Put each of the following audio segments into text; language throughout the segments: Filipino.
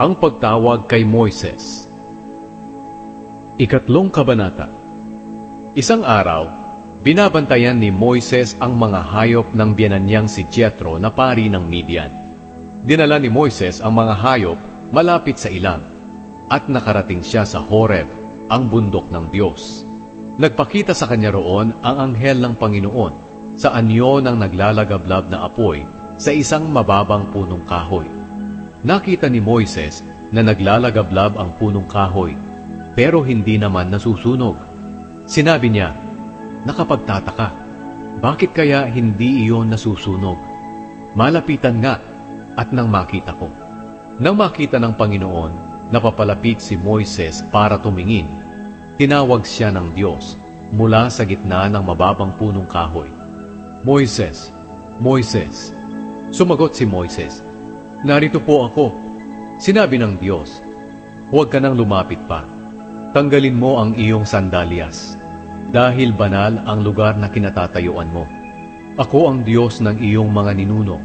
Ang pagtawag kay Moises Ikatlong Kabanata Isang araw, binabantayan ni Moises ang mga hayop ng biyanan niyang si Jethro na pari ng Midian. Dinala ni Moises ang mga hayop malapit sa ilang at nakarating siya sa Horeb, ang bundok ng Diyos. Nagpakita sa kanya roon ang anghel ng Panginoon sa anyo ng naglalagablab na apoy sa isang mababang punong kahoy. Nakita ni Moises na naglalagablab ang punong kahoy, pero hindi naman nasusunog. Sinabi niya, Nakapagtataka, bakit kaya hindi iyon nasusunog? Malapitan nga at nang makita ko. Nang makita ng Panginoon, napapalapit si Moises para tumingin. Tinawag siya ng Diyos mula sa gitna ng mababang punong kahoy. Moises, Moises. Sumagot si Moises, Narito po ako. Sinabi ng Diyos, Huwag ka nang lumapit pa. Tanggalin mo ang iyong sandalyas, dahil banal ang lugar na kinatatayuan mo. Ako ang Diyos ng iyong mga ninuno,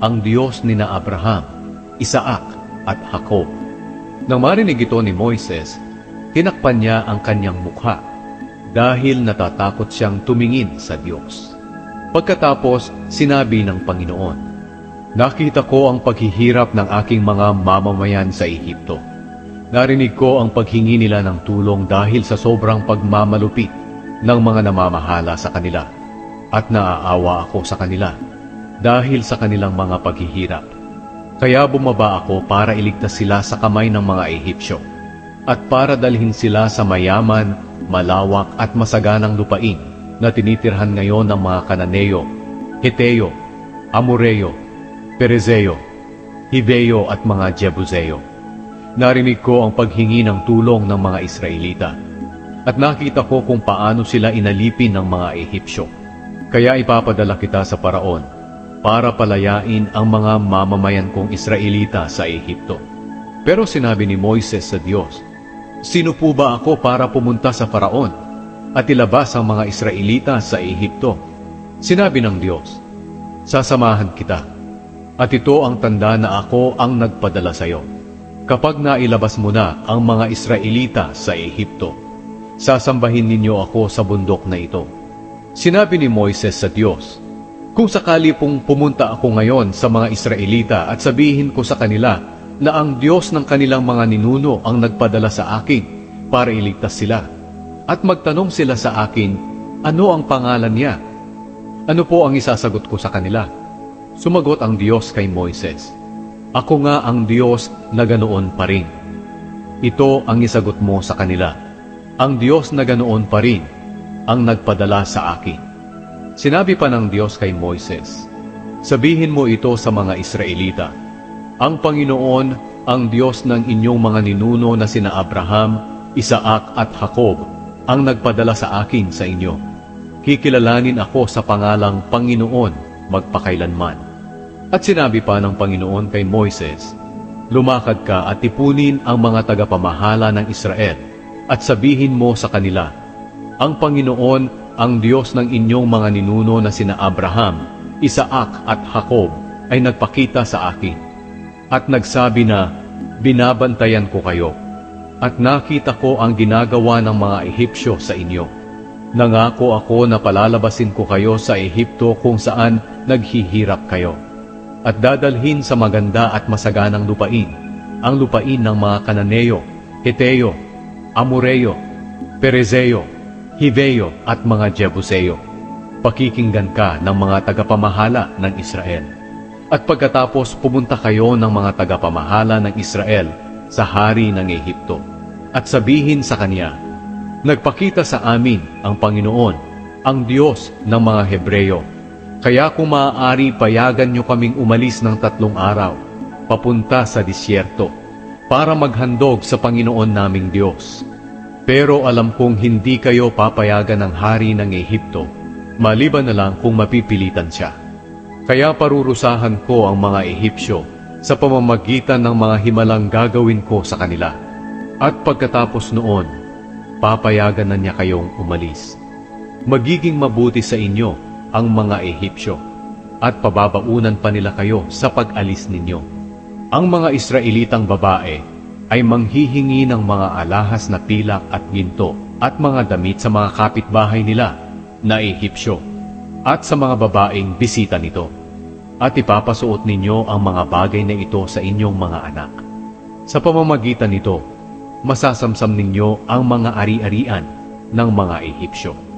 ang Diyos ni na Abraham, Isaac at Jacob. Nang marinig ito ni Moises, tinakpan niya ang kanyang mukha dahil natatakot siyang tumingin sa Diyos. Pagkatapos, sinabi ng Panginoon, Nakita ko ang paghihirap ng aking mga mamamayan sa Ehipto. Narinig ko ang paghingi nila ng tulong dahil sa sobrang pagmamalupit ng mga namamahala sa kanila at naaawa ako sa kanila dahil sa kanilang mga paghihirap. Kaya bumaba ako para iligtas sila sa kamay ng mga Ehipsyo at para dalhin sila sa mayaman, malawak at masaganang lupain na tinitirhan ngayon ng mga Kananeo, Hiteo, Amoreo, Perezeo, Hibeo at mga Jebuseo. Narinig ko ang paghingi ng tulong ng mga Israelita at nakita ko kung paano sila inalipin ng mga Ehipsyo. Kaya ipapadala kita sa paraon para palayain ang mga mamamayan kong Israelita sa Ehipto. Pero sinabi ni Moises sa Diyos, Sino po ba ako para pumunta sa paraon at ilabas ang mga Israelita sa Ehipto? Sinabi ng Diyos, Sasamahan kita, at ito ang tanda na ako ang nagpadala sa iyo. Kapag nailabas mo na ang mga Israelita sa Ehipto, sasambahin ninyo ako sa bundok na ito. Sinabi ni Moises sa Diyos, Kung sakali pong pumunta ako ngayon sa mga Israelita at sabihin ko sa kanila na ang Diyos ng kanilang mga ninuno ang nagpadala sa akin para iligtas sila, at magtanong sila sa akin, ano ang pangalan niya? Ano po ang isasagot ko sa kanila? Sumagot ang Diyos kay Moises, Ako nga ang Diyos na ganoon pa rin. Ito ang isagot mo sa kanila. Ang Diyos na ganoon pa rin ang nagpadala sa akin. Sinabi pa ng Diyos kay Moises, Sabihin mo ito sa mga Israelita. Ang Panginoon, ang Diyos ng inyong mga ninuno na sina Abraham, Isaac at Jacob, ang nagpadala sa akin sa inyo. Kikilalanin ako sa pangalang Panginoon magpakailanman. At sinabi pa ng Panginoon kay Moises, Lumakad ka at tipunin ang mga tagapamahala ng Israel at sabihin mo sa kanila, Ang Panginoon, ang Diyos ng inyong mga ninuno na sina Abraham, Isaac at Jacob ay nagpakita sa akin at nagsabi na, Binabantayan ko kayo at nakita ko ang ginagawa ng mga Ehipsyo sa inyo. Nangako ako na palalabasin ko kayo sa Ehipto kung saan naghihirap kayo at dadalhin sa maganda at masaganang lupain, ang lupain ng mga Kananeo, Hiteo, Amoreo, Perezeo, Hiveo at mga Jebuseo. Pakikinggan ka ng mga tagapamahala ng Israel. At pagkatapos pumunta kayo ng mga tagapamahala ng Israel sa hari ng Ehipto at sabihin sa kanya, Nagpakita sa amin ang Panginoon, ang Diyos ng mga Hebreyo. Kaya kung maaari payagan niyo kaming umalis ng tatlong araw, papunta sa disyerto, para maghandog sa Panginoon naming Diyos. Pero alam kong hindi kayo papayagan ng hari ng Ehipto, maliban na lang kung mapipilitan siya. Kaya parurusahan ko ang mga Ehipsyo sa pamamagitan ng mga himalang gagawin ko sa kanila. At pagkatapos noon, papayagan na niya kayong umalis. Magiging mabuti sa inyo ang mga Ehipsyo, at pababaunan pa nila kayo sa pag-alis ninyo. Ang mga Israelitang babae ay manghihingi ng mga alahas na pilak at ginto at mga damit sa mga kapitbahay nila na Ehipsyo at sa mga babaeng bisita nito. At ipapasuot ninyo ang mga bagay na ito sa inyong mga anak. Sa pamamagitan nito, masasamsam ninyo ang mga ari-arian ng mga Ehipsyo.